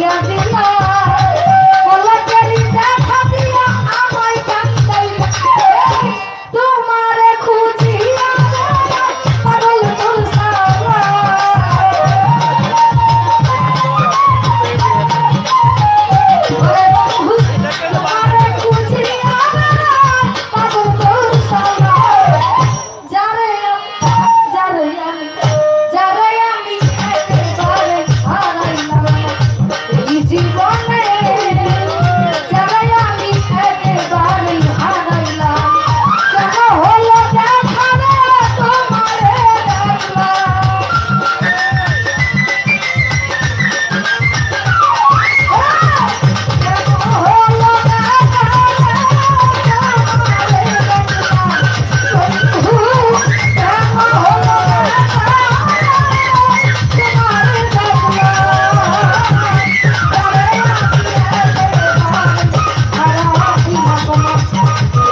Yeah. Thank you.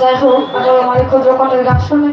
যাই হোক আমার ক্ষুদ্র কণ্ঠের গান শুনে